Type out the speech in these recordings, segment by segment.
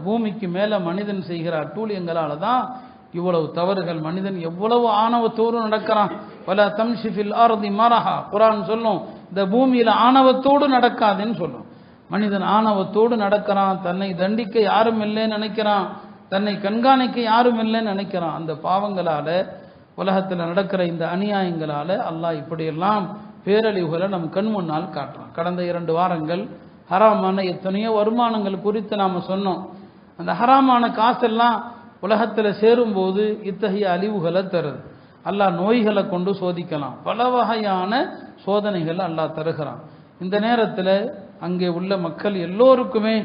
பூமிக்கு மேல மனிதன் செய்கிற அட்டூழியங்களால தான் இவ்வளவு தவறுகள். மனிதன் எவ்வளவு ஆணவத்தோடு நடக்கிறான். பல தம்ஷிஃபில் ஆரதி மரஹா. குரான் சொல்லும் இந்த பூமியில ஆணவத்தோடு நடக்காதுன்னு சொல்லும். மனிதன் ஆணவத்தோடு நடக்கிறான். தன்னை தண்டிக்க யாரும் இல்லைன்னு நினைக்கிறான். தன்னை கண்காணிக்க யாரும் இல்லைன்னு நினைக்கிறான். அந்த பாவங்களால உலகத்தில் நடக்கிற இந்த அநியாயங்களால அல்லாஹ் இப்படியெல்லாம் பேரழிவுகளை நம் கண் முன்னால் காட்டுறான். கடந்த இரண்டு வாரங்கள் ஹராமான எத்தனையோ வருமானங்கள் குறித்து நாம சொன்னோம். அந்த ஹராமான காசெல்லாம் உலகத்தில் சேரும்போது இத்தகைய அழிவுகளை தருது. அல்லாஹ் நோய்களை கொண்டு சோதிக்கலாம். பல வகையான சோதனைகள் அல்லாஹ் தருகிறான். இந்த நேரத்தில் அங்கே உள்ள மக்கள் எல்லோருக்குமே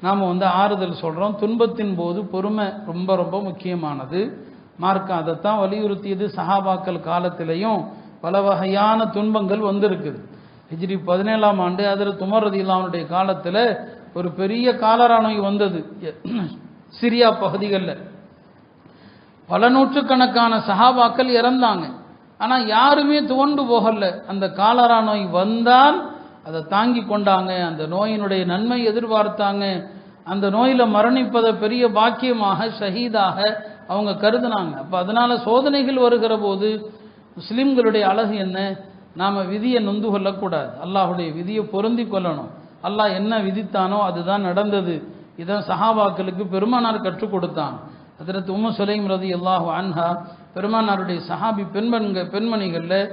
நாம் வந்து ஆறுதல் சொல்கிறோம் துன்பத்தின் போது பொறுமை ரொம்ப ரொம்ப முக்கியமானது. மார்க்கம் அதைத்தான் வலியுறுத்தியது. சஹாபாக்கள் காலத்திலையும் பல வகையான துன்பங்கள் வந்திருக்குது. ஹிஜ்ரி பதினேழாம் ஆண்டு அதில் துமரதி இல்லாமனுடைய காலத்தில் ஒரு பெரிய காலரா நோய் வந்தது. சிரியா பகுதிகளில். பல நூற்றுக்கணக்கான சஹாபாக்கள் இறந்தாங்க. ஆனால் யாருமே துவண்டு போகல. அந்த காலரா நோய் வந்தால் அதை தாங்கி கொண்டாங்க. அந்த நோயினுடைய நன்மை எதிர்பார்த்தாங்க. அந்த நோயில் மரணிப்பதை பெரிய பாக்கியமாக ஷஹீதாக அவங்க கருதுனாங்க. அப்போ அதனால சோதனைகள் வருகிற போது முஸ்லிம்களுடைய அழகு என்ன? நாம் விதியை நொந்து கொள்ளக்கூடாது. அல்லாஹுடைய விதியை பொருந்தி கொள்ளணும். அல்லாஹ் என்ன விதித்தானோ அதுதான் நடந்தது. இதை சஹாபாக்களுக்கு பெருமானார் கற்றுக் கொடுத்தான். அதிரத்து உம்மு சுலைம் ரதி அல்லாஹு அன்ஹா பெருமானாருடைய சஹாபி பெண்மண்க பெண்மணிகளில்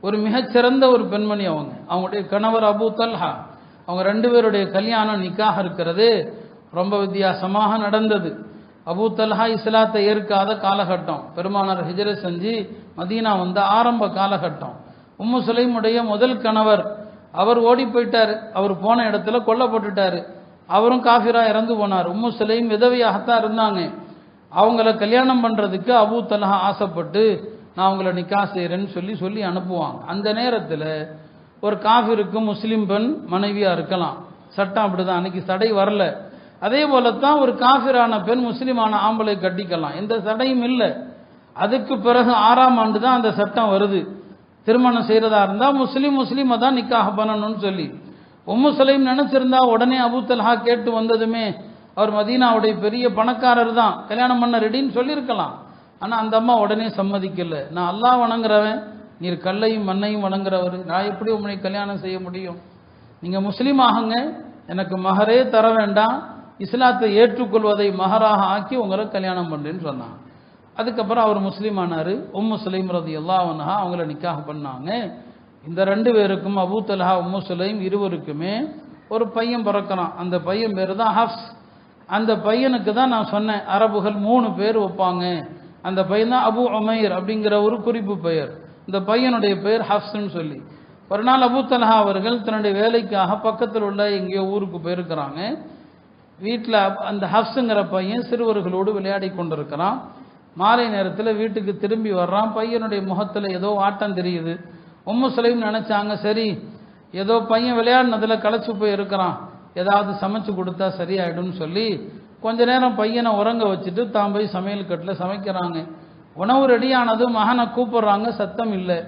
ஒரு மிகச்சிறந்த ஒரு பெண்மணி அவங்க. அவங்களுடைய கணவர் அபு தல்ஹா. அவங்க ரெண்டு பேருடைய கல்யாணம் நிக்காக இருக்கிறது. ரொம்ப வித்தியாசமாக நடந்தது. அபு தல்ஹா இஸ்லாத்தை ஏற்காத காலகட்டம். பெருமானார் ஹிஜரை செஞ்சு மதீனா வந்த ஆரம்ப காலகட்டம். உம்மு சுலைமுடைய முதல் கணவர் அவர் ஓடி போயிட்டார். அவர் போன இடத்துல கொல்லப்பட்டுட்டார். அவரும் காஃபிரா இறந்து போனார். உம்மு சிலையும் விதவையாகத்தான் இருந்தாங்க. அவங்கள கல்யாணம் பண்ணுறதுக்கு அபூ தலஹா ஆசைப்பட்டு நான் அவங்கள நிக்கா செய்கிறேன்னு சொல்லி சொல்லி அனுப்புவாங்க. அந்த நேரத்தில் ஒரு காஃபிருக்கு முஸ்லீம் பெண் மனைவியாக இருக்கலாம். சட்டம் அப்படிதான். அன்னைக்கு சடை வரல. அதே போல தான் ஒரு காஃபிரான பெண் முஸ்லீமான ஆம்பளை கட்டிக்கலாம். எந்த சடையும் இல்லை. அதுக்கு பிறகு ஆறாம் ஆண்டு தான் அந்த சட்டம் வருது. திருமணம் செய்கிறதா இருந்தால் முஸ்லீம் முஸ்லீமை தான் நிக்காக பண்ணணும்னு சொல்லி. உம்மு சலீம் நினச்சிருந்தா உடனே அபூ கேட்டு வந்ததுமே அவர் மதீனாவுடைய பெரிய பணக்காரர் தான். கல்யாணம் பண்ண ரெடின்னு சொல்லியிருக்கலாம். ஆனால் அந்த அம்மா உடனே சம்மதிக்கலை. நான் அல்லாஹ் வணங்குறவன் நீர் கல்லையும் மண்ணையும் வணங்குறவர். நான் எப்படி உங்களை கல்யாணம் செய்ய முடியும்? நீங்கள் முஸ்லீம் ஆகுங்க. எனக்கு மகரே தர வேண்டாம். இஸ்லாத்தை ஏற்றுக்கொள்வதை மகராக ஆக்கி உங்களை கல்யாணம் பண்ணுறேன்னு சொன்னான். அதுக்கப்புறம் அவர் முஸ்லீம் ஆனார். உம்மு சுலைம் ரதி அல்லாஹா அவங்கள நிக்காக பண்ணாங்க. இந்த ரெண்டு பேருக்கும் அபூ தலஹா உம்மு சுலைம் இருவருக்குமே ஒரு பையன் பிறக்கிறான். அந்த பையன் பேர் தான் ஹப்ஸ். அந்த பையனுக்கு தான் நான் சொன்னேன் அரபுகள் மூணு பேர் வைப்பாங்க. அந்த பையன் தான் அபு உமைர் அப்படிங்கிற ஒரு குறிப்பு பெயர். இந்த பையனுடைய பெயர் ஹப்ஸ்ன்னு சொல்லி. ஒரு நாள் அபூத்தலஹா தலஹா அவர்கள் தன்னுடைய வேலைக்காக பக்கத்தில் உள்ள எங்கேயோ ஊருக்கு போயிருக்கிறாங்க. வீட்டில் அந்த ஹப்ஸுங்கிற பையன் சிறுவர்களோடு விளையாடி கொண்டிருக்கிறான். மாலை நேரத்தில் வீட்டுக்கு திரும்பி வர்றான். பையனுடைய முகத்தில் ஏதோ ஆட்டம் தெரியுது. உம்மு சுலைம் நினச்சாங்க சரி ஏதோ பையன் விளையாடினதில் களைச்சி போய் இருக்கிறான். ஏதாவது சமைச்சு கொடுத்தா சரியாயிடும்னு சொல்லி கொஞ்ச நேரம் பையனை உறங்க வச்சுட்டு தான் போய் சமையல் கட்டில் சமைக்கிறாங்க. உணவு ரெடியானதும் மகனை கூப்பிடுறாங்க சத்தம் இல்லை.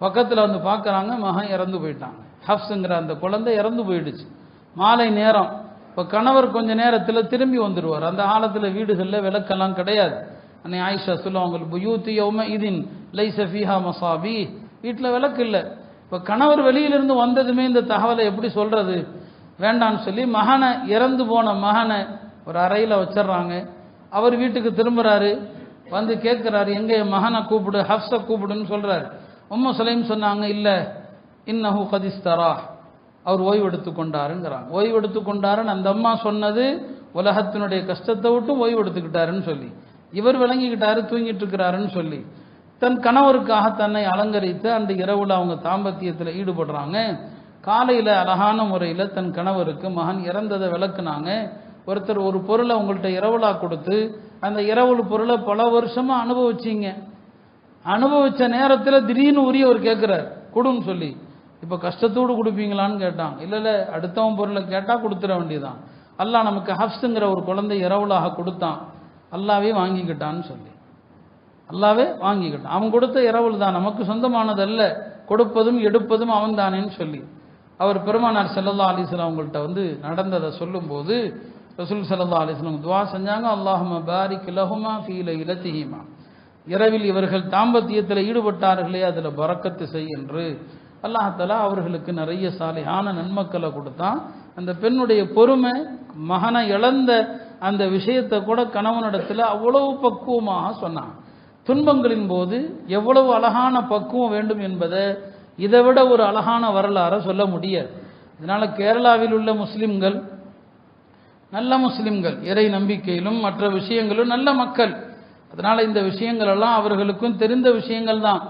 பக்கத்தில் வந்து பார்க்குறாங்க மகன் இறந்து போயிட்டாங்க. ஹப்ஸுங்கிற அந்த குழந்தை இறந்து போயிடுச்சு. மாலை நேரம். இப்போ கணவர் கொஞ்ச நேரத்தில் திரும்பி வந்துடுவார் அந்த காலத்தில் வீடுகளில் விளக்கெல்லாம் கிடையாது. அன்னை ஆயிஷா சொல்லுவாங்க புயூத்தி யோம இதின் லை சஃபிஹா மசாபி வீட்டில் விளக்கு இல்லை. இப்போ கணவர் வெளியிலிருந்து வந்ததுமே இந்த தகவலை எப்படி சொல்கிறது வேண்டான்னு சொல்லி மகனை இறந்து போன மகனை ஒரு அறையில் வச்சிடுறாங்க. அவர் வீட்டுக்கு திரும்புகிறாரு வந்து கேட்குறாரு எங்கே என் மகனை கூப்பிடு ஹப்ஸை கூப்பிடுன்னு சொல்கிறாரு உம்ம சுலைம் சொன்னாங்க இல்லை இன்னஹு கதிஸ்தரா அவர் ஓய்வு எடுத்து கொண்டாருங்கிறாங்க. ஓய்வு எடுத்து கொண்டாருன்னு அந்த அம்மா சொன்னது உலகத்தினுடைய கஷ்டத்தை விட்டு ஓய்வு எடுத்துக்கிட்டாருன்னு சொல்லி. இவர் விளங்கிக்கிட்டாரு தூங்கிட்டு இருக்கிறாருன்னு சொல்லி. தன் கணவருக்காக தன்னை அலங்கரித்து அந்த இரவுல அவங்க தாம்பத்தியத்தில் ஈடுபடுறாங்க. காலையில் அழகான முறையில் தன் கணவருக்கு மகன் இறந்ததை விளக்குனாங்க. ஒருத்தர் ஒரு பொருளை உங்கள்கிட்ட இரவலாக கொடுத்து அந்த இரவுள் பொருளை பல வருஷமாக அனுபவிச்சிங்க. அனுபவிச்ச நேரத்தில் திடீர்னு உரியவர் கேட்குறார் கொடுன்னு சொல்லி. இப்போ கஷ்டத்தோடு கொடுப்பீங்களான்னு கேட்டான். இல்லை இல்லை அடுத்தவன் பொருளை கேட்டால் கொடுத்துட வேண்டியதான் அல்லாஹ் நமக்கு ஹப்ஸுங்கிற ஒரு குழந்தை இரவுலாக கொடுத்தான். அல்லாவே வாங்கிக்கிட்டான்னு சொல்லி. அல்லாவே வாங்கிக்கிட்டான். அவன் கொடுத்த இரவல் தான். நமக்கு சொந்தமானதல்ல. கொடுப்பதும் எடுப்பதும் அவன் தானேன்னு சொல்லி. அவர் பெருமானார் செல்லல்லா அலிஸ்லாம் அவங்கள்ட்ட வந்து நடந்ததை சொல்லும்போது ரசூல் சல்லா அலிஸ்லாம் துவா செஞ்சாங்க. அல்லாஹும பாரிக் லஹுமா ஃபீல இலத்திஹிமா இரவில் இவர்கள் தாம்பத்தியத்தில் ஈடுபட்டார்களே அதில் பறக்கத்து செய் என்று அல்லாஹலா அவர்களுக்கு நிறைய சாலையான நன்மக்களை கொடுத்தான். அந்த பெண்ணுடைய பொறுமை மகனை இழந்த அந்த விஷயத்தை கூட கணவனிடத்தில் அவ்வளவு பக்குவமாக சொன்னான். துன்பங்களின் போது எவ்வளவு அழகான பக்குவம் வேண்டும் என்பதை இதை விட ஒரு அழகான வரலாறை சொல்ல முடியாது. இதனால் கேரளாவில் உள்ள முஸ்லிம்கள் நல்ல முஸ்லிம்கள் இறை நம்பிக்கையிலும் மற்ற விஷயங்களும் நல்ல மக்கள். அதனால் இந்த விஷயங்கள் எல்லாம் அவர்களுக்கும் தெரிந்த விஷயங்கள் தான்.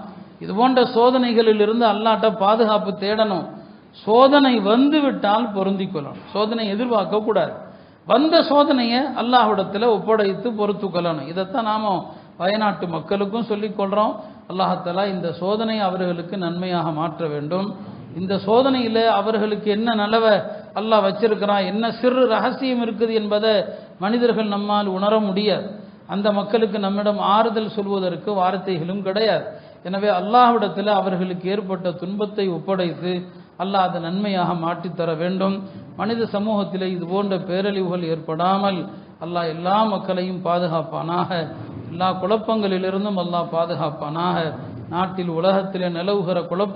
இது போன்ற சோதனைகளில் இருந்து அல்லாட்ட பாதுகாப்பு தேடணும். சோதனை வந்து விட்டால் பொருந்திக் கொள்ளணும். சோதனை எதிர்பார்க்கக்கூடாது வந்த சோதனையை அல்லாஹிடத்தில் ஒப்படைத்து பொறுத்து கொள்ளணும் இதைத்தான் நாம் வயநாட்டு மக்களுக்கும் சொல்லிக்கொள்கிறோம் அல்லாஹத்தலா இந்த சோதனை அவர்களுக்கு நன்மையாக மாற்ற வேண்டும். இந்த சோதனையில் அவர்களுக்கு என்ன நிலவை அல்லாஹ் வச்சிருக்கிறான் என்ன சிறு ரகசியம் இருக்குது என்பதை மனிதர்கள் நம்மால் உணர முடியாது. அந்த மக்களுக்கு நம்மிடம் ஆறுதல் சொல்வதற்கு வார்த்தைகளும் கிடையாது. எனவே அல்லாஹ்விடத்தில் அவர்களுக்கு ஏற்பட்ட துன்பத்தை ஒப்படைத்து அல்லாஹ் அதை நன்மையாக மாற்றித்தர வேண்டும். மனித சமூகத்திலே இது போன்ற பேரழிவுகள் ஏற்படாமல் அல்லாஹ் எல்லா மக்களையும் பாதுகாப்பானாக. எல்லா குழப்பங்களிலிருந்தும் அல்லாஹ் பாதுகாப்பானாக. நாட்டில் உலகத்திலே நிலவுகிற குழப்பங்கள்